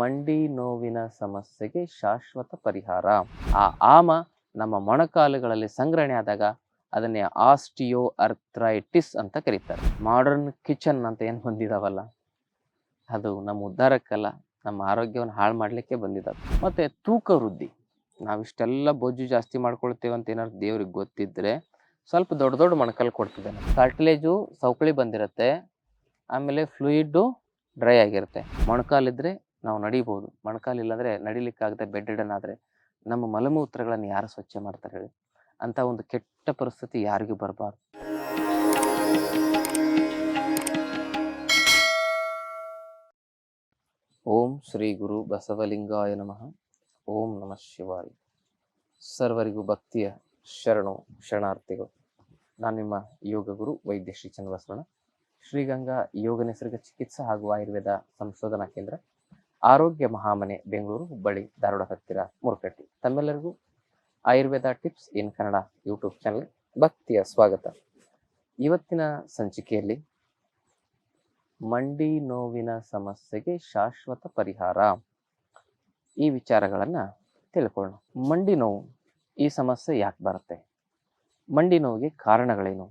ಮಂಡಿ ನೋವಿನ ಸಮಸ್ಯೆಗೆ ಶಾಶ್ವತ ಪರಿಹಾರ. ಆ ಆಮ ನಮ್ಮ ಮೊಣಕಾಲುಗಳಲ್ಲಿ ಸಂಗ್ರಹಣೆ ಆದಾಗ ಅದನ್ನೇ ಆಸ್ಟಿಯೋ ಅರ್ಥ್ರೈಟಿಸ್ ಅಂತ ಕರೀತಾರೆ. ಮಾಡರ್ನ್ ಕಿಚನ್ ಅಂತ ಏನು ಬಂದಿದಾವಲ್ಲ, ಅದು ನಮ್ಮ ಉದ್ಧಾರಕ್ಕಲ್ಲ, ನಮ್ಮ ಆರೋಗ್ಯವನ್ನು ಹಾಳು ಮಾಡಲಿಕ್ಕೆ ಬಂದಿದ್ದಾವೆ ಮತ್ತು ತೂಕ ವೃದ್ಧಿ, ನಾವಿಷ್ಟೆಲ್ಲ ಬೊಜ್ಜು ಜಾಸ್ತಿ ಮಾಡ್ಕೊಳ್ತೇವೆ ಅಂತ ಏನಾದ್ರು ದೇವ್ರಿಗೆ ಗೊತ್ತಿದ್ರೆ ಸ್ವಲ್ಪ ದೊಡ್ಡ ದೊಡ್ಡ ಮೊಣಕಾಲು ಕೊಡ್ತಿದ್ದಾನೆ ಕಾರ್ಟಿಲೇಜು ಸೌಕಳಿ ಬಂದಿರುತ್ತೆ, ಆಮೇಲೆ ಫ್ಲೂಯಿಡ್ಡು ಡ್ರೈ ಆಗಿರುತ್ತೆ. ಮೊಣಕಾಲಿದ್ರೆ ನಾವು ನಡಿಬೋದು. ಮೊಣಕಾಲು ಇಲ್ಲಾಂದ್ರೆ ನಡಿಲಿಕ್ಕಾಗದೆ ಬೆಡ್ ಆದರೆ ನಮ್ಮ ಮಲಮೂತ್ರಗಳನ್ನು ಯಾರು ಸ್ವಚ್ಛ ಮಾಡ್ತಾರೆ ಹೇಳಿ? ಅಂತ ಒಂದು ಕೆಟ್ಟ ಪರಿಸ್ಥಿತಿ ಯಾರಿಗೂ ಬರಬಾರ್ದು. ಓಂ ಶ್ರೀ ಗುರು ಬಸವಲಿಂಗಾಯ ನಮಃ. ಓಂ ನಮಃ ಶಿವಾಯ. ಸರ್ವರಿಗೂ ಭಕ್ತಿಯ ಶರಣು, ಶರಣಾರ್ಥಿಗಳು. ನಾನು ನಿಮ್ಮ ಯೋಗ ಗುರು ವೈದ್ಯ ಶ್ರೀ ಚನ್ನಬಸವಣ್ಣ. ಶ್ರೀಗಂಗಾ ಯೋಗ ನಿಸರ್ಗ ಚಿಕಿತ್ಸಾ ಹಾಗೂ ಆಯುರ್ವೇದ ಸಂಶೋಧನಾ ಕೇಂದ್ರ ಆರೋಗ್ಯ ಮಹಾಮನೆ, ಬೆಂಗಳೂರು, ಹುಬ್ಬಳ್ಳಿ, ಧಾರವಾಡ, ಹತ್ತಿರ ಮುರುಕಟ್ಟಿ ತಮ್ಮೆಲ್ಲರಿಗೂ Ayurveda tips in Kannada YouTube channel ಭಕ್ತಿಯ ಸ್ವಾಗತ. ಇವತ್ತಿನ ಸಂಚಿಕೆಯಲ್ಲಿ ಮಂಡಿ ನೋವಿನ ಸಮಸ್ಯೆಗೆ ಶಾಶ್ವತ ಪರಿಹಾರ. ಈ ವಿಚಾರಗಳನ್ನು ತಿಳ್ಕೊಳ್ಳೋಣ. ಮಂಡಿ ನೋವು, ಈ ಸಮಸ್ಯೆ ಯಾಕೆ ಬರುತ್ತೆ? ಮಂಡಿ ನೋವಿಗೆ ಕಾರಣಗಳೇನು?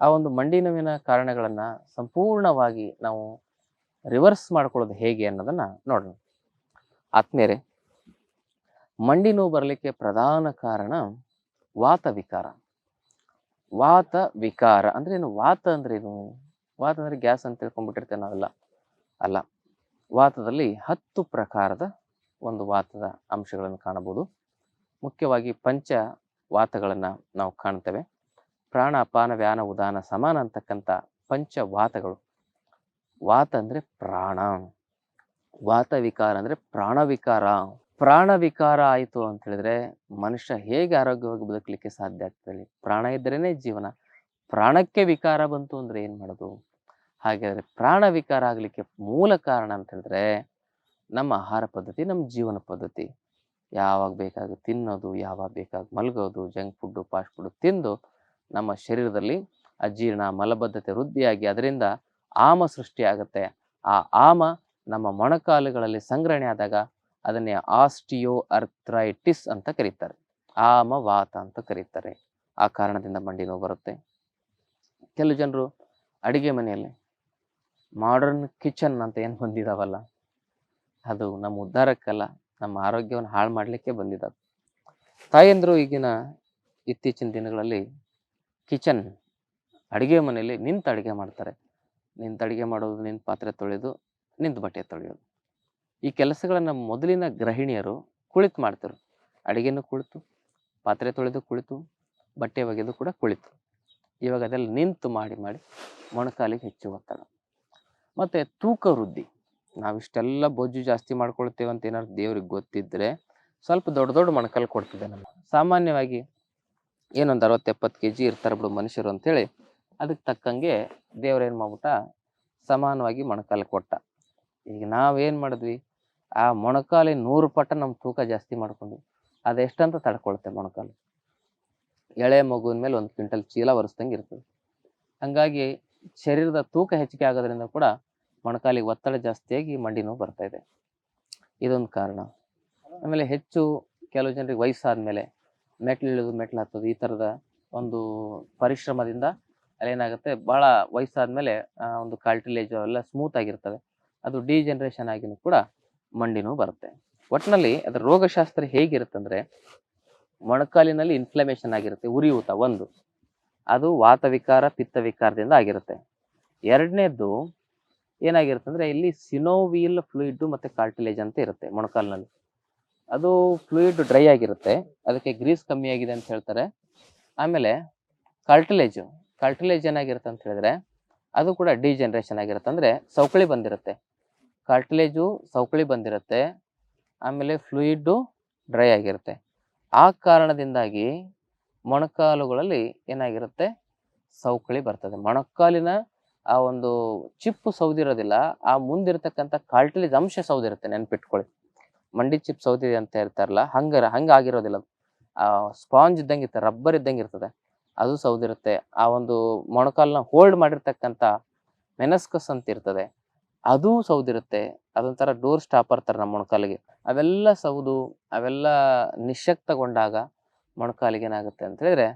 ಆ ಒಂದು ಮಂಡಿ ನೋವಿನ ಕಾರಣಗಳನ್ನು ಸಂಪೂರ್ಣವಾಗಿ ನಾವು ರಿವರ್ಸ್ ಮಾಡ್ಕೊಳ್ಳೋದು ಹೇಗೆ ಅನ್ನೋದನ್ನು ನೋಡೋಣ. ಆತ್ಮೇರೆ ಮಂಡಿ ನೋವು ಬರಲಿಕ್ಕೆ ಪ್ರಧಾನ ಕಾರಣ ವಾತ ವಿಕಾರ. ವಾತ ವಿಕಾರ ಅಂದ್ರೆ ಏನು? ವಾತ ಅಂದ್ರೆ ಏನು? ವಾತ ಅಂದ್ರೆ ಗ್ಯಾಸ್ ಅಂತ ತಿಳ್ಕೊಂಡ್ಬಿಟ್ಟಿರ್ತೇವೆ ನಾವೆಲ್ಲ. ಅಲ್ಲ, ವಾತದಲ್ಲಿ ಹತ್ತು ಪ್ರಕಾರದ ಒಂದು ವಾತದ ಅಂಶಗಳನ್ನು ಕಾಣಬಹುದು. ಮುಖ್ಯವಾಗಿ ಪಂಚ ವಾತಗಳನ್ನು ನಾವು ಕಾಣ್ತೇವೆ. ಪ್ರಾಣ ಅಪಾನ ವ್ಯಾನ, ಉದಾನ, ಸಮಾನ ಅಂತಕ್ಕಂಥ ಪಂಚ ವಾತಗಳು ವಾತ ಅಂದ್ರೆ ಪ್ರಾಣ. ವಾತ ವಿಕಾರ ಅಂದ್ರೆ ಪ್ರಾಣ ವಿಕಾರ. ಪ್ರಾಣ ವಿಕಾರ ಆಯಿತು ಅಂತ ಹೇಳಿದ್ರೆ ಮನುಷ್ಯ ಹೇಗೆ ಆರೋಗ್ಯವಾಗಿ ಬದುಕಲಿಕ್ಕೆ ಸಾಧ್ಯ ಆಗ್ತದೆ? ಪ್ರಾಣ ಇದ್ದರೇನೆ ಜೀವನ. ಪ್ರಾಣಕ್ಕೆ ವಿಕಾರ ಬಂತು ಅಂದ್ರೆ ಏನು ಮಾಡೋದು? ಹಾಗಾದ್ರೆ ಪ್ರಾಣ ವಿಕಾರ ಆಗಲಿಕ್ಕೆ ಮೂಲ ಕಾರಣ ಅಂತ ಹೇಳಿದ್ರೆ ನಮ್ಮ ಆಹಾರ ಪದ್ಧತಿ, ನಮ್ಮ ಜೀವನ ಪದ್ಧತಿ. ಯಾವಾಗ ಬೇಕಾಗ ತಿನ್ನೋದು, ಯಾವಾಗ ಬೇಕಾಗ ಮಲಗೋದು ಜಂಕ್ ಫುಡ್ಡು ಫಾಸ್ಟ್ ಫುಡ್ ತಿಂದು ನಮ್ಮ ಶರೀರದಲ್ಲಿ ಅಜೀರ್ಣ, ಮಲಬದ್ಧತೆ ವೃದ್ಧಿಯಾಗಿ ಅದರಿಂದ ಆಮ ಸೃಷ್ಟಿಯಾಗುತ್ತೆ. ಆ ಆಮ ನಮ್ಮ ಮೊಣಕಾಲುಗಳಲ್ಲಿ ಸಂಗ್ರಹಣೆ ಆದಾಗ ಅದನ್ನೇ ಆಸ್ಟಿಯೋ ಅರ್ಥ್ರೈಟಿಸ್ ಅಂತ ಕರೀತಾರೆ. ಆಮ ವಾತ ಅಂತ ಕರೀತಾರೆ. ಆ ಕಾರಣದಿಂದ ಮಂಡಿ ನೋವು ಬರುತ್ತೆ. ಕೆಲವು ಜನರು ಅಡಿಗೆ ಮನೆಯಲ್ಲಿ ಮಾಡರ್ನ್ ಕಿಚನ್ ಅಂತ ಏನು ಬಂದಿದಾವಲ್ಲ, ಅದು ನಮ್ಮ ಉದ್ಧಾರಕ್ಕಲ್ಲ, ನಮ್ಮ ಆರೋಗ್ಯವನ್ನು ಹಾಳು ಮಾಡಲಿಕ್ಕೆ ಬಂದಿದ್ದಾವೆ ತಾಯಂದರು ಈಗಿನ ಇತ್ತೀಚಿನ ದಿನಗಳಲ್ಲಿ ಕಿಚನ್ ಅಡುಗೆ ಮನೆಯಲ್ಲಿ ನಿಂತು ಅಡುಗೆ ಮಾಡ್ತಾರೆ. ನಿಂತು ಅಡುಗೆ ಮಾಡೋದು ನಿಂತು ಪಾತ್ರೆ ತೊಳೆಯೋದು ನಿಂತು ಬಟ್ಟೆ ತೊಳೆಯೋದು. ಈ ಕೆಲಸಗಳನ್ನು ಮೊದಲಿನ ಗೃಹಿಣಿಯರು ಕುಳಿತು ಮಾಡ್ತಾರೆ. ಅಡುಗೆನೂ ಕುಳಿತು, ಪಾತ್ರೆ ತೊಳೆದು ಕುಳಿತು, ಬಟ್ಟೆ ಒಗೆದು ಕೂಡ ಕುಳಿತು. ಇವಾಗ ಅದೆಲ್ಲ ನಿಂತು ಮಾಡಿ ಮಾಡಿ ಮೊಣಕಾಲಿಗೆ ಹೆಚ್ಚು ಒತ್ತಡ. ಮತ್ತು ತೂಕ ವೃದ್ಧಿ. ನಾವಿಷ್ಟೆಲ್ಲ ಬೊಜ್ಜು ಜಾಸ್ತಿ ಮಾಡ್ಕೊಳ್ತೇವೆ ಅಂತ ಏನಾದ್ರು ದೇವ್ರಿಗೆ ಗೊತ್ತಿದ್ದರೆ ಸ್ವಲ್ಪ ದೊಡ್ಡ ದೊಡ್ಡ ಮೊಣಕಾಲು ಕೊಡ್ತಿದ್ದೆ ನಮ್ಮ ಸಾಮಾನ್ಯವಾಗಿ ಏನೊಂದು ಅರವತ್ತೆಪ್ಪತ್ತು ಕೆ ಜಿ ಇರ್ತಾರೆ ಬಿಡು ಮನುಷ್ಯರು ಅಂತೇಳಿ ಅದಕ್ಕೆ ತಕ್ಕಂಗೆ ದೇವ್ರು ಏನು ಮಾಡ್ಬಿಟ್ಟ? ಸಮಾನವಾಗಿ ಮೊಣಕಾಲು ಕೊಟ್ಟ. ಈಗ ನಾವೇನು ಮಾಡಿದ್ವಿ? ಆ ಮೊಣಕಾಲಿ ನೂರು ಪಟ್ಟ ನಮ್ಮ ತೂಕ ಜಾಸ್ತಿ ಮಾಡ್ಕೊಂಡ್ವಿ ಅದೆಷ್ಟಂತ ತಡ್ಕೊಳುತ್ತೆ ಮೊಣಕಾಲು? ಎಳೆ ಮಗುವಿನ ಮೇಲೆ ಒಂದು ಕ್ವಿಂಟಲ್ ಚೀಲ ಒರೆಸ್ದಂಗೆ ಇರ್ತದೆ. ಹಂಗಾಗಿ ಶರೀರದ ತೂಕ ಹೆಚ್ಚಿಗೆ ಆಗೋದ್ರಿಂದ ಕೂಡ ಮೊಣಕಾಲಿಗೆ ಒತ್ತಡ ಜಾಸ್ತಿಯಾಗಿ ಮಂಡಿ ನೋವು ಬರ್ತಾ ಇದೆ. ಇದೊಂದು ಕಾರಣ. ಆಮೇಲೆ ಹೆಚ್ಚು ಕೆಲವು ಜನರಿಗೆ ವಯಸ್ಸಾದ್ಮೇಲೆ ಮೆಟ್ಲು ಇಳಿದು ಮೆಟ್ಲು ಹತ್ತೋದು ಈ ಥರದ ಒಂದು ಪರಿಶ್ರಮದಿಂದ ಅಲ್ಲೇನಾಗುತ್ತೆ ಭಾಳ ವಯಸ್ಸಾದ್ಮೇಲೆ ಒಂದು ಕಾರ್ಟಿಲೇಜ್ ಅವೆಲ್ಲ ಸ್ಮೂತ್ ಆಗಿರ್ತವೆ. ಅದು ಡಿಜನರೇಷನ್ ಆಗಿನೂ ಕೂಡ ಮಂಡಿ ನೋವು ಬರುತ್ತೆ. ಒಟ್ಟಿನಲ್ಲಿ ಅದರ ರೋಗಶಾಸ್ತ್ರ ಹೇಗಿರುತ್ತಂದ್ರೆ ಮೊಣಕಾಲಿನಲ್ಲಿ ಇನ್ಫ್ಲಮೇಷನ್ ಆಗಿರುತ್ತೆ ಉರಿಯೂತ ಒಂದು. ಅದು ವಾತ ವಿಕಾರ ಪಿತ್ತ ವಿಕಾರದಿಂದ ಆಗಿರುತ್ತೆ. ಎರಡನೇದ್ದು ಏನಾಗಿರುತ್ತೆ ಅಂದ್ರೆ, ಇಲ್ಲಿ ಸಿನೋವಿಯಲ್ ಫ್ಲೂಯಿಡ್ ಮತ್ತೆ ಕಾಲ್ಟಿಲೇಜ್ ಅಂತ ಇರುತ್ತೆ ಮೊಣಕಾಲಿನಲ್ಲಿ. ಅದು ಫ್ಲೂಯಿಡ್ ಡ್ರೈ ಆಗಿರುತ್ತೆ, ಅದಕ್ಕೆ ಗ್ರೀಸ್ ಕಮ್ಮಿ ಆಗಿದೆ ಅಂತ ಹೇಳ್ತಾರೆ. ಆಮೇಲೆ ಕಾರ್ಟಿಲೇಜ್ ಕಾರ್ಟಿಲೇಜ್ ಏನಾಗಿರುತ್ತೆ ಅಂತ ಹೇಳಿದ್ರೆ, ಅದು ಕೂಡ ಡಿಜನರೇಷನ್ ಆಗಿರುತ್ತೆ. ಅಂದರೆ ಸೌಕಳಿ ಬಂದಿರುತ್ತೆ. ಕಾರ್ಟಿಲೇಜು ಸೌಕಳಿ ಬಂದಿರುತ್ತೆ. ಆಮೇಲೆ ಫ್ಲೂಯಿಡ್ಡು ಡ್ರೈ ಆಗಿರುತ್ತೆ. ಆ ಕಾರಣದಿಂದಾಗಿ ಮೊಣಕಾಲುಗಳಲ್ಲಿ ಏನಾಗಿರುತ್ತೆ? ಸೌಕಳಿ ಬರ್ತದೆ. ಮೊಣಕಾಲಿನ ಆ ಒಂದು ಚಿಪ್ಪು ಸೌದಿರೋದಿಲ್ಲ ಆ ಮುಂದಿರತಕ್ಕಂಥ ಕಾರ್ಟಿಲೇಜ್ ಅಂಶ ಸೌದಿರುತ್ತೆ ನೆನ್ಪಿಟ್ಕೊಳ್ಳಿ. ಮಂಡಿ ಚಿಪ್ ಸೌದಿದೆ ಅಂತ ಹೇಳ್ತಾರಲ್ಲ, ಹಂಗಾರ ಹಂಗ ಆಗಿರೋದಿಲ್ಲ ಅದು. ಆ ಸ್ಪಾಂಜ್ ಇದ್ದಂಗೆ ಇರ್ತದೆ ರಬ್ಬರ್ ಇದ್ದಂಗೆ ಇರ್ತದೆ. ಅದು ಸೌದಿರುತ್ತೆ. ಆ ಒಂದು ಮೊಣಕಾಲನ್ನ ಹೋಲ್ಡ್ ಮಾಡಿರ್ತಕ್ಕಂಥ ಮೆನಸ್ಕಸ್ ಅಂತ ಇರ್ತದೆ, ಅದು ಸೌದಿರುತ್ತೆ. ಅದೊಂಥರ ಡೋರ್ ಸ್ಟಾಪರ್ ಥರ ನಮ್ಮ ಮೊಣಕಾಲಿಗೆ. ಅವೆಲ್ಲ ಸೌದು, ಅವೆಲ್ಲ ನಿಶಕ್ತಗೊಂಡಾಗ ಮೊಣಕಾಲಿಗೆ ಏನಾಗುತ್ತೆ ಅಂತ ಹೇಳಿದ್ರೆ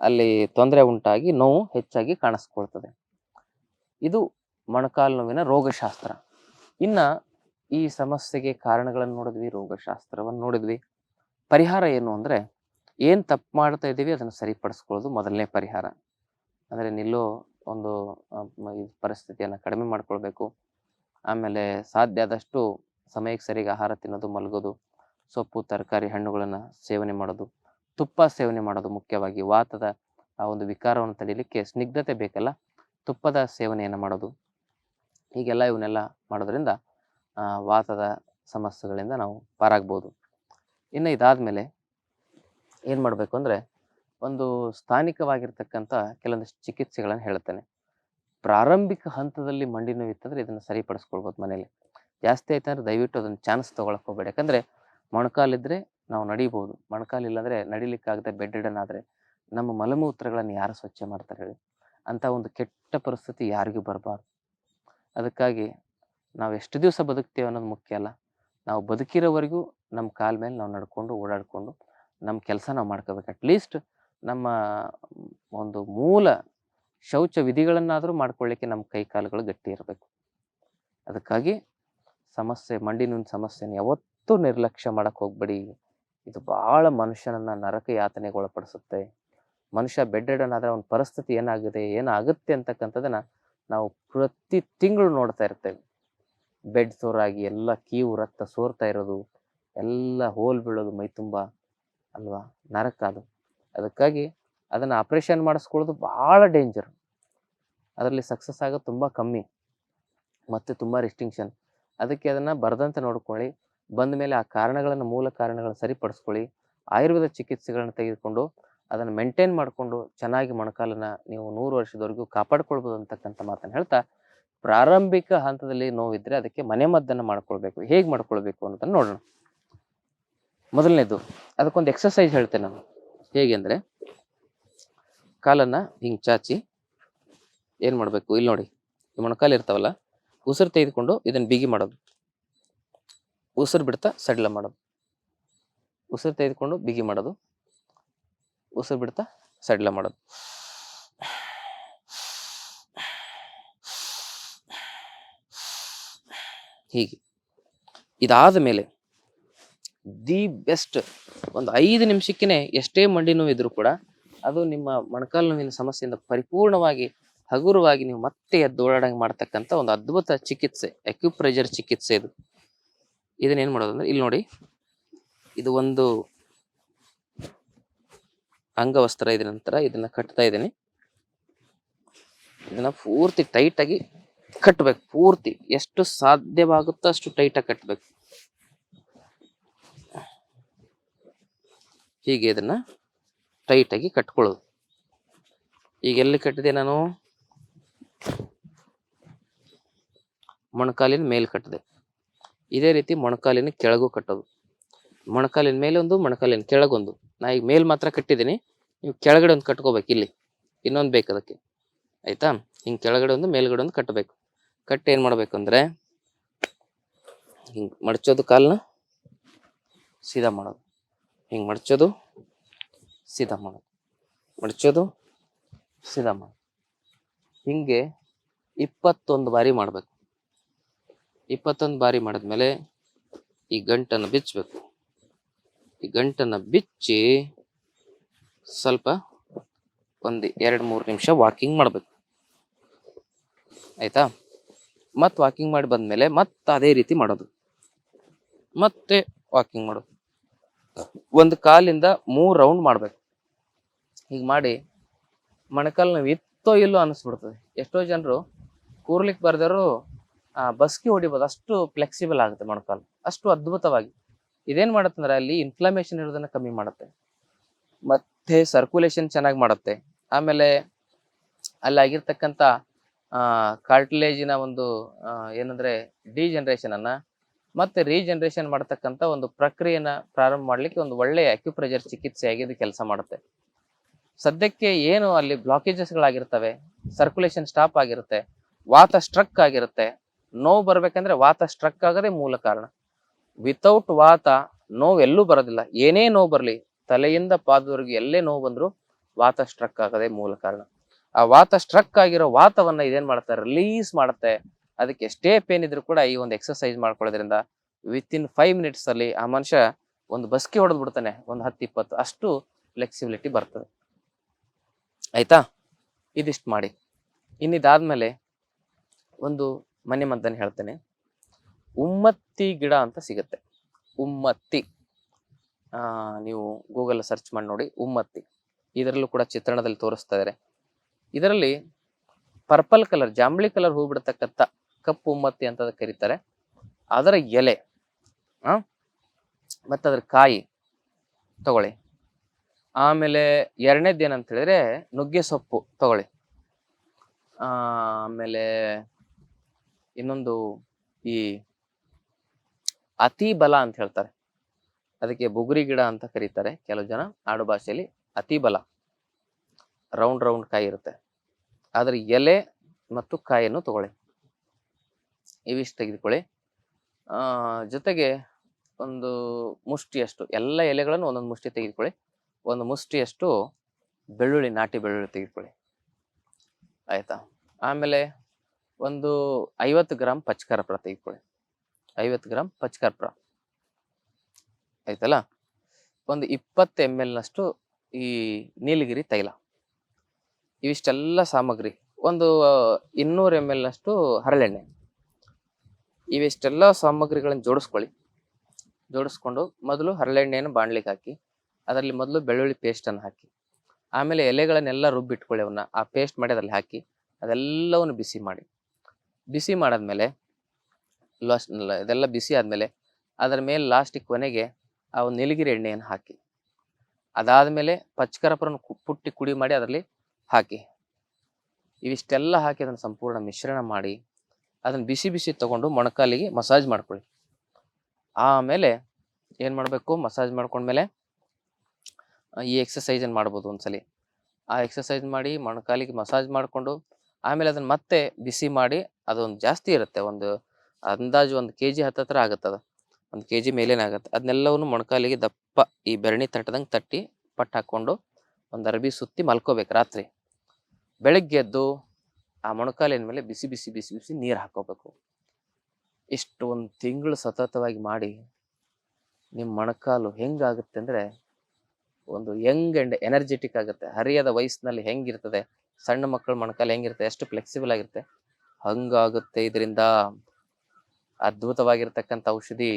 ಅಲ್ಲಿ ತೊಂದರೆ ಉಂಟಾಗಿ ನೋವು ಹೆಚ್ಚಾಗಿ ಕಾಣಿಸ್ಕೊಳ್ತದೆ. ಇದು ಮೊಣಕಾಲು ನೋವಿನ ರೋಗಶಾಸ್ತ್ರ. ಇನ್ನ ಈ ಸಮಸ್ಯೆಗೆ ಕಾರಣಗಳನ್ನು ನೋಡಿದ್ವಿ, ರೋಗಶಾಸ್ತ್ರವನ್ನು ನೋಡಿದ್ವಿ. ಪರಿಹಾರ ಏನು ಅಂದ್ರೆ ಏನ್ ತಪ್ಪು ಮಾಡ್ತಾ ಇದ್ದೀವಿ ಅದನ್ನು ಸರಿಪಡಿಸ್ಕೊಳ್ಳೋದು ಮೊದಲನೇ ಪರಿಹಾರ. ಅಂದರೆ ನಿಲ್ಲೋ ಒಂದು ಪರಿಸ್ಥಿತಿಯನ್ನ ಕಡಿಮೆ ಮಾಡ್ಕೊಳ್ಬೇಕು. ಆಮೇಲೆ ಸಾಧ್ಯ ಆದಷ್ಟು ಸಮಯಕ್ಕೆ ಸರಿಗೆ ಆಹಾರ ತಿನ್ನೋದು, ಮಲಗೋದು, ಸೊಪ್ಪು, ತರಕಾರಿ, ಹಣ್ಣುಗಳನ್ನು ಸೇವನೆ ಮಾಡೋದು, ತುಪ್ಪ ಸೇವನೆ ಮಾಡೋದು ಮುಖ್ಯವಾಗಿ. ವಾತದ, ಆ, ಒಂದು ವಿಕಾರವನ್ನು ತಡೀಲಿಕ್ಕೆ ಸ್ನಿಗ್ಧತೆ ಬೇಕಲ್ಲ, ತುಪ್ಪದ ಸೇವನೆಯನ್ನು ಮಾಡೋದು. ಹೀಗೆಲ್ಲ ಇವನ್ನೆಲ್ಲ ಮಾಡೋದ್ರಿಂದ ವಾತದ ಸಮಸ್ಯೆಗಳಿಂದ ನಾವು ಪಾರಾಗ್ಬೋದು. ಇನ್ನು ಇದಾದ್ಮೇಲೆ ಏನು ಮಾಡಬೇಕು ಅಂದರೆ ಒಂದು ಸ್ಥಾನಿಕವಾಗಿರ್ತಕ್ಕಂಥ ಕೆಲವೊಂದಿಷ್ಟು ಚಿಕಿತ್ಸೆಗಳನ್ನು ಹೇಳ್ತೇನೆ ಪ್ರಾರಂಭಿಕ ಹಂತದಲ್ಲಿ ಮಂಡಿ ನೋವು ಇತ್ತಂದರೆ ಇದನ್ನು ಸರಿಪಡಿಸ್ಕೊಳ್ಬೋದು ಮನೇಲಿ ಜಾಸ್ತಿ ಆಯ್ತು ಅಂದ್ರೆ ದಯವಿಟ್ಟು ಅದನ್ನು ಚಾನ್ಸ್ ತೊಗೊಳಕ್ಕೆ ಹೋಗ್ಬೇಡ. ಯಾಕಂದರೆ ಮೊಣಕಾಲಿದ್ರೆ ನಾವು ನಡೀಬೋದು. ಮೊಣಕಾಲಿಲ್ಲಾಂದರೆ ನಡಿಲಿಕ್ಕಾಗದೆ ಬೆಡ್ ಆದರೆ ನಮ್ಮ ಮಲಮೂತ್ರಗಳನ್ನು ಯಾರು ಸ್ವಚ್ಛ ಮಾಡ್ತಾರೆ ಹೇಳಿ? ಅಂತ ಒಂದು ಕೆಟ್ಟ ಪರಿಸ್ಥಿತಿ ಯಾರಿಗೂ ಬರಬಾರ್ದು. ಅದಕ್ಕಾಗಿ ನಾವು ಎಷ್ಟು ದಿವಸ ಬದುಕ್ತೇವೆ ಅನ್ನೋದು ಮುಖ್ಯ ಅಲ್ಲ. ನಾವು ಬದುಕಿರೋವರೆಗೂ ನಮ್ಮ ಕಾಲ ಮೇಲೆ ನಾವು ನಡ್ಕೊಂಡು ಓಡಾಡ್ಕೊಂಡು ನಮ್ಮ ಕೆಲಸ ನಾವು ಮಾಡ್ಕೋಬೇಕು. ಅಟ್ಲೀಸ್ಟ್ ನಮ್ಮ ಒಂದು ಮೂಲ ಶೌಚ ವಿಧಿಗಳನ್ನಾದರೂ ಮಾಡ್ಕೊಳ್ಳಿಕ್ಕೆ ನಮ್ಮ ಕೈ ಕಾಲುಗಳು ಗಟ್ಟಿ ಇರಬೇಕು. ಅದಕ್ಕಾಗಿ ಸಮಸ್ಯೆ ಮಂಡಿ ನೋವಿನ ಸಮಸ್ಯೆನ ಯಾವತ್ತೂ ನಿರ್ಲಕ್ಷ್ಯ ಮಾಡಕ್ಕೆ ಹೋಗ್ಬೇಡಿ. ಇದು ಭಾಳ ಮನುಷ್ಯನನ್ನು ನರಕ ಯಾತನೆಗೆ ಒಳಪಡಿಸುತ್ತೆ ಮನುಷ್ಯ ಬೆಡ್ ಅವನ ಪರಿಸ್ಥಿತಿ ಏನಾಗಿದೆ, ಏನಾಗುತ್ತೆ ಅಂತಕ್ಕಂಥದ್ದನ್ನು ನಾವು ಪ್ರತಿ ತಿಂಗಳು ನೋಡ್ತಾ ಇರ್ತೇವೆ. ಬೆಡ್ ಸೋರಾಗಿ ಎಲ್ಲ ಕೀವು, ರಕ್ತ ಸೋರ್ತಾ ಇರೋದು, ಎಲ್ಲ ಹೋಲ್ ಬೀಳೋದು ಮೈ ತುಂಬ. ಅಲ್ವಾ? ನರಕ ಅದು. ಅದಕ್ಕಾಗಿ ಅದನ್ನು ಆಪ್ರೇಷನ್ ಮಾಡಿಸ್ಕೊಳ್ಳೋದು ಭಾಳ ಡೇಂಜರ್ ಅದರಲ್ಲಿ ಸಕ್ಸಸ್ ಆಗೋದು ತುಂಬ ಕಮ್ಮಿ. ಮತ್ತು ತುಂಬ ರಿಸ್ಟಿಂಕ್ಷನ್ ಅದಕ್ಕೆ ಅದನ್ನು ಬರದಂತೆ ನೋಡ್ಕೊಳ್ಳಿ. ಬಂದ ಮೇಲೆ ಆ ಕಾರಣಗಳನ್ನು, ಮೂಲ ಕಾರಣಗಳನ್ನು ಸರಿಪಡಿಸ್ಕೊಳ್ಳಿ. ಆಯುರ್ವೇದ ಚಿಕಿತ್ಸೆಗಳನ್ನು ತೆಗೆದುಕೊಂಡು ಅದನ್ನು ಮೇಂಟೈನ್ ಮಾಡಿಕೊಂಡು ಚೆನ್ನಾಗಿ ಮೊಣಕಾಲನ್ನ ನೀವು ನೂರು ವರ್ಷದವರೆಗೂ ಕಾಪಾಡ್ಕೊಳ್ಬೋದು ಅಂತಕ್ಕಂಥ ಮಾತನ್ನು ಹೇಳ್ತಾ, ಪ್ರಾರಂಭಿಕ ಹಂತದಲ್ಲಿ ನೋವಿದ್ದರೆ ಅದಕ್ಕೆ ಮನೆ ಮದ್ದನ್ನು ಮಾಡ್ಕೊಳ್ಬೇಕು. ಹೇಗೆ ಮಾಡ್ಕೊಳ್ಬೇಕು ಅನ್ನೋದನ್ನು ನೋಡೋಣ. ಮೊದಲನೇದು, ಅದಕ್ಕೊಂದು ಎಕ್ಸಸೈಸ್ ಹೇಳ್ತೇನೆ ನಾನು. ಹೇಗೆ ಅಂದರೆ, ಕಾಲನ್ನು ಹಿಂಗೆ ಚಾಚಿ, ಏನು ಮಾಡಬೇಕು? ಇಲ್ಲಿ ನೋಡಿ, ಈ ಮೊಣಕಾಲು ಇರ್ತಾವಲ್ಲ, ಉಸಿರು ತೆಗೆದುಕೊಂಡು ಇದನ್ನ ಬಿಗಿ ಮಾಡೋದು. ಉಸಿರು ಬಿಡ್ತಾ ಸಡಿಲ ಮಾಡೋದು. ಉಸಿರು ತೆಗೆದುಕೊಂಡು ಬಿಗಿ ಮಾಡೋದು. ಉಸಿರು ಬಿಡ್ತಾ ಸಡಿಲ ಮಾಡೋದು. ಹೀಗೆ. ಇದಾದ ಮೇಲೆ ದಿ ಬೆಸ್ಟ್ ಒಂದು ಐದು ನಿಮಿಷಕ್ಕೆ ಎಷ್ಟೇ ಮಂಡಿ ನೋವು ಇದ್ರೂ ಕೂಡ ಅದು ನಿಮ್ಮ ಮೊಣಕಾಲು ನೋವಿನ ಸಮಸ್ಯೆಯಿಂದ ಪರಿಪೂರ್ಣವಾಗಿ ಹಗುರವಾಗಿ ನೀವು ಮತ್ತೆ ಎದ್ದು ಓಡಾಡಂಗೆ ಮಾಡ್ತಕ್ಕಂಥ ಒಂದು ಅದ್ಭುತ ಚಿಕಿತ್ಸೆ ಅಕ್ಯುಪ್ರೆಷರ್ ಚಿಕಿತ್ಸೆ ಇದು. ಇದನ್ನ ಏನು ಮಾಡೋದು ಅಂದ್ರೆ ಇಲ್ಲಿ ನೋಡಿ, ಇದು ಒಂದು ಅಂಗವಸ್ತ್ರ ಇದ ನಂತರ ಇದನ್ನ ಕಟ್ತಾ ಇದ್ದೀನಿ. ಇದನ್ನ ಪೂರ್ತಿ ಟೈಟ್ ಆಗಿ ಕಟ್ಟಬೇಕು ಪೂರ್ತಿ. ಎಷ್ಟು ಸಾಧ್ಯವಾಗುತ್ತೋ ಅಷ್ಟು ಟೈಟ್ ಆಗಿ ಕಟ್ಟಬೇಕು ಹೀಗೆ ಇದನ್ನ ಟೈಟಾಗಿ ಕಟ್ಕೊಳ್ಳೋದು. ಈಗ ಎಲ್ಲಿ ಕಟ್ಟಿದೆ ನಾನು? ಮೊಣಕಾಲಿನ ಮೇಲೆ ಕಟ್ಟಿದೆ. ಇದೇ ರೀತಿ ಮೊಣಕಾಲಿನ ಕೆಳಗೂ ಕಟ್ಟೋದು. ಮೊಣಕಾಲಿನ ಮೇಲೆ ಒಂದು, ಮೊಣಕಾಲಿನ ಕೆಳಗೊಂದು ನಾ ಈಗ ಮೇಲ್ ಮಾತ್ರ ಕಟ್ಟಿದ್ದೀನಿ. ನೀವು ಕೆಳಗಡೆ ಒಂದು ಕಟ್ಕೋಬೇಕು ಇಲ್ಲಿ. ಇನ್ನೊಂದು ಬೇಕು ಅದಕ್ಕೆ. ಆಯ್ತಾ? ಹಿಂಗೆ ಕೆಳಗಡೆ ಒಂದು, ಮೇಲ್ಗಡೆ ಒಂದು ಕಟ್ಟಬೇಕು. ಕಟ್ಟಿ ಏನು ಮಾಡಬೇಕು ಅಂದ್ರೆ ಹಿಂಗೆ ಮಡಚೋದು ಕಾಲನ್ನ ಸೀದಾ ಮಾಡೋದು. ಹಿಂಗ್ ಮಡಚೋದು, ಸೀದಾ ಮಾಡೋದು. ಮಡಚೋದು, ಸೀದಾ ಮಾಡೋದು. ಹಿಂಗೆ ಇಪ್ಪತ್ತೊಂದು ಬಾರಿ ಮಾಡಬೇಕು. ಇಪ್ಪತ್ತೊಂದು ಬಾರಿ ಮಾಡಿದ್ಮೇಲೆ ಈ ಗಂಟನ್ನು ಬಿಚ್ಚಬೇಕು ಈ ಗಂಟನ್ನು ಬಿಚ್ಚಿ ಸ್ವಲ್ಪ ಒಂದು ಎರಡು ಮೂರು ನಿಮಿಷ ವಾಕಿಂಗ್ ಮಾಡಬೇಕು. ಆಯಿತಾ? ಮತ್ತು ವಾಕಿಂಗ್ ಮಾಡಿ ಬಂದಮೇಲೆ ಮತ್ತೆ ಅದೇ ರೀತಿ ಮಾಡೋದು. ಮತ್ತೆ ವಾಕಿಂಗ್ ಮಾಡೋದು ಒಂದು ಕಾಲಿಂದ ಮೂರ್ ರೌಂಡ್ ಮಾಡ್ಬೇಕು. ಹೀಗೆ ಮಾಡಿ ಮೊಣಕಾಲು ನಾವು ಇತ್ತೋ ಇಲ್ಲೋ ಅನಿಸ್ಬಿಡ್ತದೆ ಎಷ್ಟೋ ಜನರು ಕೂರ್ಲಿಕ್ಕೆ ಬರ್ದರು, ಆ, ಬಸ್ಕಿ ಹೊಡಿಬೋದು. ಅಷ್ಟು ಫ್ಲೆಕ್ಸಿಬಲ್ ಆಗುತ್ತೆ ಮೊಣಕಾಲು. ಅಷ್ಟು ಅದ್ಭುತವಾಗಿ. ಇದೇನ್ ಮಾಡುತ್ತಂದ್ರೆ ಅಲ್ಲಿ ಇನ್ಫ್ಲಮೇಷನ್ ಇರೋದನ್ನ ಕಮ್ಮಿ ಮಾಡುತ್ತೆ. ಮತ್ತೆ ಸರ್ಕ್ಯುಲೇಷನ್ ಚೆನ್ನಾಗಿ ಮಾಡುತ್ತೆ. ಆಮೇಲೆ ಅಲ್ಲಿ ಆಗಿರ್ತಕ್ಕಂಥ ಕಾರ್ಟಿಲೇಜಿನ ಒಂದು ಏನಂದ್ರೆ ಡಿಜನರೇಷನ್ ಅನ್ನ ಮತ್ತೆ ರೀಜನರೇಷನ್ ಮಾಡತಕ್ಕಂತ ಒಂದು ಪ್ರಕ್ರಿಯೆನ ಪ್ರಾರಂಭ ಮಾಡ್ಲಿಕ್ಕೆ ಒಂದು ಒಳ್ಳೆಯ ಅಕ್ಯುಪ್ರೆಜರ್ ಚಿಕಿತ್ಸೆಯಾಗಿ ಇದು ಕೆಲಸ ಮಾಡುತ್ತೆ. ಸದ್ಯಕ್ಕೆ ಏನು ಅಲ್ಲಿ ಬ್ಲಾಕೇಜಸ್ಗಳಾಗಿರ್ತವೆ ಸರ್ಕ್ಯುಲೇಷನ್ ಸ್ಟಾಪ್ ಆಗಿರುತ್ತೆ, ವಾತ ಸ್ಟ್ರಕ್ ಆಗಿರುತ್ತೆ, ನೋವು ಬರ್ಬೇಕಂದ್ರೆ ವಾತ ಸ್ಟ್ರಕ್ ಆಗದೆ ಮೂಲ ಕಾರಣ. ವಿತೌಟ್ ವಾತ, ನೋವು ಎಲ್ಲೂ ಬರೋದಿಲ್ಲ. ಏನೇ ನೋವು ಬರಲಿ, ತಲೆಯಿಂದ ಪಾದದವರೆಗೆ ಎಲ್ಲೇ ನೋವು ಬಂದರೂ ವಾತ ಸ್ಟ್ರಕ್ ಆಗೋದೇ ಮೂಲ ಕಾರಣ. ಆ ವಾತ ಸ್ಟ್ರಕ್ ಆಗಿರೋ ವಾತವನ್ನ ಇದೇನ್ ಮಾಡುತ್ತೆ ರಿಲೀಸ್ ಮಾಡುತ್ತೆ. ಅದಕ್ಕೆ ಎಷ್ಟೇ ಪೇನ್ ಕೂಡ ಈ ಒಂದು ಎಕ್ಸರ್ಸೈಸ್ ಮಾಡ್ಕೊಳ್ಳೋದ್ರಿಂದ ವಿತ್ ಇನ್ ಫೈವ್ ಮಿನಿಟ್ಸ್ ಅಲ್ಲಿ ಆ ಮನುಷ್ಯ ಒಂದು ಬಸ್ಕಿ ಹೊಡೆದ್ ಬಿಡ್ತಾನೆ ಒಂದು ಹತ್ತು, ಇಪ್ಪತ್ತು, ಅಷ್ಟು ಫ್ಲೆಕ್ಸಿಬಿಲಿಟಿ ಬರ್ತದೆ. ಆಯ್ತಾ? ಇದಿಷ್ಟು ಮಾಡಿ. ಇನ್ನಿದಾದ್ಮೇಲೆ ಒಂದು ಮನೆ ಮದ್ದನ್ನು ಹೇಳ್ತೇನೆ. ಉಮ್ಮತ್ತಿ ಗಿಡ ಅಂತ ಸಿಗುತ್ತೆ. ಉಮ್ಮತ್ತಿ. ನೀವು ಗೂಗಲ್ ಸರ್ಚ್ ಮಾಡಿ ನೋಡಿ, ಉಮ್ಮತ್ತಿ. ಇದರಲ್ಲೂ ಕೂಡ ಚಿತ್ರಣದಲ್ಲಿ ತೋರಿಸ್ತಾ ಇದ್ದಾರೆ ಇದರಲ್ಲಿ ಪರ್ಪಲ್ ಕಲರ್ ಜಾಂಬಳಿ ಕಲರ್ ಹೂ ಬಿಡತಕ್ಕಂಥ ಕಪ್ಪು ಮತ್ತೆ ಅಂತ ಕರೀತಾರೆ. ಅದರ ಎಲೆ ಮತ್ತು ಅದ್ರ ಕಾಯಿ ತಗೊಳ್ಳಿ. ಆಮೇಲೆ ಎರಡನೇದ್ದು ಏನಂತ ಹೇಳಿದ್ರೆ ನುಗ್ಗೆ ಸೊಪ್ಪು ತಗೊಳ್ಳಿ. ಆಮೇಲೆ ಇನ್ನೊಂದು ಈ ಅತಿ ಬಲ ಅಂತ ಹೇಳ್ತಾರೆ. ಅದಕ್ಕೆ ಬುಗುರಿ ಗಿಡ ಅಂತ ಕರೀತಾರೆ ಕೆಲವು ಜನ ಆಡು ಭಾಷೆಯಲ್ಲಿ, ಅತಿ ಬಲ. ರೌಂಡ್ ರೌಂಡ್ ಕಾಯಿ ಇರುತ್ತೆ. ಅದರ ಎಲೆ ಮತ್ತು ಕಾಯನ್ನು ತಗೊಳ್ಳಿ. ಇವಿಷ್ಟು ತೆಗೆದುಕೊಳ್ಳಿ. ಜೊತೆಗೆ ಒಂದು ಮುಷ್ಟಿಯಷ್ಟು, ಎಲ್ಲ ಎಲೆಗಳನ್ನು ಒಂದೊಂದು ಮುಷ್ಟಿ ತೆಗೆದುಕೊಳ್ಳಿ. ಒಂದು ಮುಷ್ಟಿಯಷ್ಟು ಬೆಳ್ಳುಳ್ಳಿ, ನಾಟಿ ಬೆಳ್ಳುಳ್ಳಿ ತೆಗೆದುಕೊಳ್ಳಿ. ಆಯಿತಾ? ಆಮೇಲೆ ಒಂದು ಐವತ್ತು ಗ್ರಾಮ್ ಪಚ್ಕರ್ಪುರ ತೆಗೆದುಕೊಳ್ಳಿ. ಐವತ್ತು ಗ್ರಾಮ್ ಪಚ್ಕರ್ಪುರ. ಆಯ್ತಲ್ಲ? ಒಂದು ಇಪ್ಪತ್ತು ಎಂ ಎಲ್ನಷ್ಟು ಈ ನೀಲಗಿರಿ ತೈಲ. ಇವಿಷ್ಟೆಲ್ಲ ಸಾಮಗ್ರಿ. ಒಂದು ಇನ್ನೂರು ಎಂ ಎಲ್ನಷ್ಟು ಹರಳೆಣ್ಣೆ. ಇವಿಷ್ಟೆಲ್ಲ ಸಾಮಗ್ರಿಗಳನ್ನು ಜೋಡಿಸ್ಕೊಳ್ಳಿ. ಜೋಡಿಸ್ಕೊಂಡು ಮೊದಲು ಹರಳೆಣ್ಣೆಯನ್ನು ಬಾಣ್ಲಿಗೆ ಹಾಕಿ, ಅದರಲ್ಲಿ ಮೊದಲು ಬೆಳ್ಳುಳ್ಳಿ ಪೇಸ್ಟನ್ನು ಹಾಕಿ, ಆಮೇಲೆ ಎಲೆಗಳನ್ನೆಲ್ಲ ರುಬ್ಬಿಟ್ಕೊಳ್ಳಿ ಅವನ್ನ. ಆ ಪೇಸ್ಟ್ ಮಾಡಿ ಅದರಲ್ಲಿ ಹಾಕಿ, ಅದೆಲ್ಲವನ್ನು ಬಿಸಿ ಮಾಡಿ. ಬಿಸಿ ಮಾಡಾದ್ಮೇಲೆ ಲಾಸ್ಟ್ ಇದೆಲ್ಲ ಬಿಸಿ ಆದಮೇಲೆ ಅದರ ಮೇಲೆ ಲಾಸ್ಟಿಗೆ ಕೊನೆಗೆ ಆ ಒಂದು ನೀಲಗಿರಿ ಎಣ್ಣೆಯನ್ನು ಹಾಕಿ, ಅದಾದಮೇಲೆ ಪಚ್ಕರಪುರನ ಪುಟ್ಟಿ ಕುಡಿ ಮಾಡಿ ಅದರಲ್ಲಿ ಹಾಕಿ. ಇವಿಷ್ಟೆಲ್ಲ ಹಾಕಿ ಅದನ್ನು ಸಂಪೂರ್ಣ ಮಿಶ್ರಣ ಮಾಡಿ ಅದನ್ನು ಬಿಸಿ ಬಿಸಿ ತೊಗೊಂಡು ಮೊಣಕಾಲಿಗೆ ಮಸಾಜ್ ಮಾಡ್ಕೊಳ್ಳಿ. ಆಮೇಲೆ ಏನು ಮಾಡಬೇಕು? ಮಸಾಜ್ ಮಾಡ್ಕೊಂಡ್ಮೇಲೆ ಈ ಎಕ್ಸಸೈಜನ್ನು ಮಾಡ್ಬೋದು ಒಂದ್ಸಲಿ? ಆ ಎಕ್ಸಸೈಸ್ ಮಾಡಿ ಮೊಣಕಾಲಿಗೆ ಮಸಾಜ್ ಮಾಡಿಕೊಂಡು, ಆಮೇಲೆ ಅದನ್ನು ಮತ್ತೆ ಬಿಸಿ ಮಾಡಿ, ಅದೊಂದು ಜಾಸ್ತಿ ಇರುತ್ತೆ. ಒಂದು ಅಂದಾಜು ಒಂದು ಕೆ ಜಿ ಹತ್ತತ್ರ ಅದು ಒಂದು ಕೆ ಜಿ ಮೇಲೇನೆ ಆಗುತ್ತೆ. ಅದನ್ನೆಲ್ಲವನ್ನು ಮೊಣಕಾಲಿಗೆ ದಪ್ಪ ಈ ಬೆರಣಿ ತಟ್ಟದಂಗೆ ತಟ್ಟಿ ಪಟ್ಟು ಹಾಕ್ಕೊಂಡು ಒಂದು ಅರಬಿ ಸುತ್ತಿ ಮಲ್ಕೋಬೇಕು ರಾತ್ರಿ. ಬೆಳಗ್ಗೆ ಎದ್ದು ಆ ಮೊಣಕಾಲಿನ ಮೇಲೆ ಬಿಸಿ ಬಿಸಿ ಬಿಸಿ ಬಿಸಿ ನೀರು ಹಾಕೋಬೇಕು. ಇಷ್ಟು ಒಂದು ತಿಂಗಳು ಸತತವಾಗಿ ಮಾಡಿ ನಿಮ್ಮ ಮೊಣಕಾಲು ಹೆಂಗಾಗುತ್ತೆ ಅಂದರೆ ಒಂದು ಯಂಗ್ ಆ್ಯಂಡ್ ಎನರ್ಜೆಟಿಕ್ ಆಗುತ್ತೆ. ಹರಿಯದ ವಯಸ್ಸಿನಲ್ಲಿ ಹೆಂಗಿರ್ತದೆ, ಸಣ್ಣ ಮಕ್ಕಳ ಮೊಣಕಾಲು ಹೆಂಗಿರುತ್ತೆ, ಎಷ್ಟು ಫ್ಲೆಕ್ಸಿಬಲ್ ಆಗಿರುತ್ತೆ ಹಂಗಾಗುತ್ತೆ ಇದರಿಂದ. ಅದ್ಭುತವಾಗಿರ್ತಕ್ಕಂಥ ಔಷಧಿ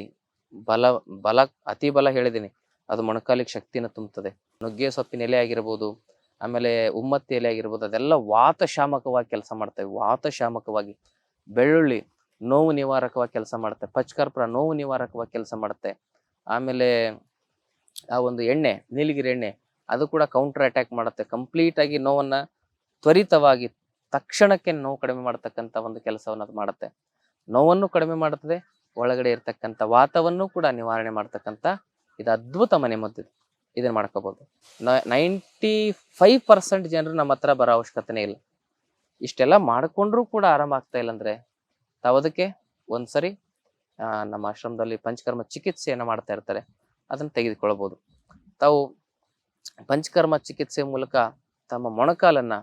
ಬಲ ಬಲ, ಅತಿ ಬಲ ಹೇಳಿದ್ದೀನಿ ಅದು ಮೊಣಕಾಲಿಗೆ ಶಕ್ತಿನ ತುಂಬುತ್ತದೆ. ನುಗ್ಗೆ ಸೊಪ್ಪಿನ ಎಲೆ ಆಗಿರ್ಬೋದು ಆಮೇಲೆ ಉಮ್ಮತ್ತಿ ಎಲೆ ಆಗಿರ್ಬೋದು, ಅದೆಲ್ಲ ವಾತಶಾಮಕವಾಗಿ ಕೆಲಸ ಮಾಡ್ತವೆ. ವಾತಶಾಮಕವಾಗಿ. ಬೆಳ್ಳುಳ್ಳಿ ನೋವು ನಿವಾರಕವಾಗಿ ಕೆಲಸ ಮಾಡುತ್ತೆ ಪಚ್ಕರ್ಪುರ ನೋವು ನಿವಾರಕವಾಗಿ ಕೆಲಸ ಮಾಡುತ್ತೆ ಆಮೇಲೆ ಆ ಒಂದು ಎಣ್ಣೆ, ನೀಲಗಿರಿ ಎಣ್ಣೆ, ಅದು ಕೂಡ ಕೌಂಟರ್ ಅಟ್ಯಾಕ್ ಮಾಡುತ್ತೆ. ಕಂಪ್ಲೀಟ್ ಆಗಿ ನೋವನ್ನ ತ್ವರಿತವಾಗಿ ತಕ್ಷಣಕ್ಕೆ ನೋವು ಕಡಿಮೆ ಮಾಡತಕ್ಕಂಥ ಒಂದು ಕೆಲಸವನ್ನು ಅದು ಮಾಡುತ್ತೆ. ನೋವನ್ನು ಕಡಿಮೆ ಮಾಡುತ್ತದೆ ಒಳಗಡೆ ಇರತಕ್ಕಂಥ ವಾತವನ್ನು ಕೂಡ ನಿವಾರಣೆ ಮಾಡ್ತಕ್ಕಂಥ ಇದು ಅದ್ಭುತ ಮನೆ ಮದ್ದು ಇದು. ಇದನ್ನ ಮಾಡ್ಕೋಬಹುದು ನೈಂಟಿ ಫೈವ್ ಪರ್ಸೆಂಟ್ ಜನರು ನಮ್ಮ ಹತ್ರ ಬರೋ ಅವಶ್ಯಕತೆನೇ ಇಲ್ಲ. ಇಷ್ಟೆಲ್ಲ ಮಾಡಿಕೊಂಡ್ರೂ ಕೂಡ ಆರಾಮ ಆಗ್ತಾ ಇಲ್ಲ ಅಂದ್ರೆ ತಾವದಕ್ಕೆ ಒಂದ್ಸರಿ ನಮ್ಮ ಆಶ್ರಮದಲ್ಲಿ ಪಂಚಕರ್ಮ ಚಿಕಿತ್ಸೆಯನ್ನು ಮಾಡ್ತಾ ಇರ್ತಾರೆ. ಅದನ್ನ ತೆಗೆದುಕೊಳ್ಳಬಹುದು ತಾವು ಪಂಚಕರ್ಮ ಚಿಕಿತ್ಸೆ ಮೂಲಕ ತಮ್ಮ ಮೊಣಕಾಲನ್ನ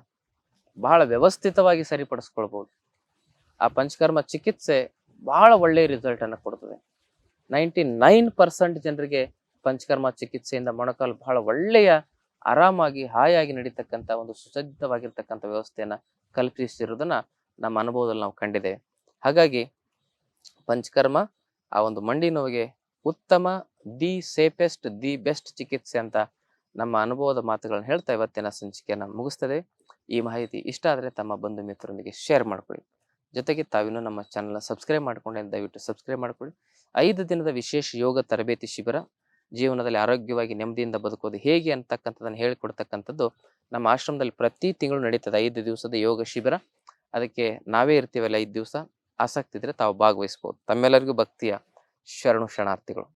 ಬಹಳ ವ್ಯವಸ್ಥಿತವಾಗಿ ಸರಿಪಡಿಸ್ಕೊಳ್ಬೋದು. ಆ ಪಂಚಕರ್ಮ ಚಿಕಿತ್ಸೆ ಬಹಳ ಒಳ್ಳೆಯ ರಿಸಲ್ಟ್ ಅನ್ನು ಕೊಡ್ತದೆ. ನೈಂಟಿ ನೈನ್ ಪರ್ಸೆಂಟ್ ಜನರಿಗೆ ಪಂಚಕರ್ಮ ಚಿಕಿತ್ಸೆಯಿಂದ ಮೊಣಕಾಲು ಬಹಳ ಒಳ್ಳೆಯ, ಆರಾಮಾಗಿ, ಹಾಯಾಗಿ ನಡೀತಕ್ಕಂಥ ಒಂದು ಸುಸಜ್ಜಿತವಾಗಿರ್ತಕ್ಕಂಥ ವ್ಯವಸ್ಥೆಯನ್ನು ಕಲ್ಪಿಸಿರುವುದನ್ನ ನಮ್ಮ ಅನುಭವದಲ್ಲಿ ನಾವು ಕಂಡಿದ್ದೇವೆ. ಹಾಗಾಗಿ ಪಂಚಕರ್ಮ ಆ ಒಂದು ಮಂಡಿ ನೋವಿಗೆ ಉತ್ತಮ, ದಿ ಸೇಫೆಸ್ಟ್, ದಿ ಬೆಸ್ಟ್ ಚಿಕಿತ್ಸೆ ಅಂತ ನಮ್ಮ ಅನುಭವದ ಮಾತುಗಳನ್ನು ಹೇಳ್ತಾ ಇವತ್ತಿನ ಸಂಚಿಕೆಯನ್ನು ಮುಗಿಸ್ತದೆ. ಈ ಮಾಹಿತಿ ಇಷ್ಟ ಆದರೆ ತಮ್ಮ ಬಂಧು ಮಿತ್ರರೊಂದಿಗೆ ಶೇರ್ ಮಾಡ್ಕೊಳ್ಳಿ. ಜೊತೆಗೆ ತಾವಿನ್ನೂ ನಮ್ಮ ಚಾನಲ್ನ ಸಬ್ಸ್ಕ್ರೈಬ್ ಮಾಡ್ಕೊಂಡೆ ದಯವಿಟ್ಟು ಸಬ್ಸ್ಕ್ರೈಬ್ ಮಾಡ್ಕೊಳ್ಳಿ. ಐದು ದಿನದ ವಿಶೇಷ ಯೋಗ ತರಬೇತಿ ಶಿಬಿರ ಜೀವನದಲ್ಲಿ ಆರೋಗ್ಯವಾಗಿ ನೆಮ್ಮದಿಯಿಂದ ಬದುಕೋದು ಹೇಗೆ ಅಂತಕ್ಕಂಥದ್ದನ್ನು ಹೇಳಿಕೊಡ್ತಕ್ಕಂಥದ್ದು ನಮ್ಮ ಆಶ್ರಮದಲ್ಲಿ ಪ್ರತಿ ತಿಂಗಳು ನಡೀತದೆ. ಐದು ದಿವಸದ ಯೋಗ ಶಿಬಿರ. ಅದಕ್ಕೆ ನಾವೇ ಇರ್ತೀವಲ್ಲ ಐದು ದಿವಸ. ಆಸಕ್ತಿ ಇದ್ರೆ ತಾವು ಭಾಗವಹಿಸ್ಬೋದು. ತಮ್ಮೆಲ್ಲರಿಗೂ ಭಕ್ತಿಯ ಶರಣು ಶರಣಾರ್ಥಿಗಳು.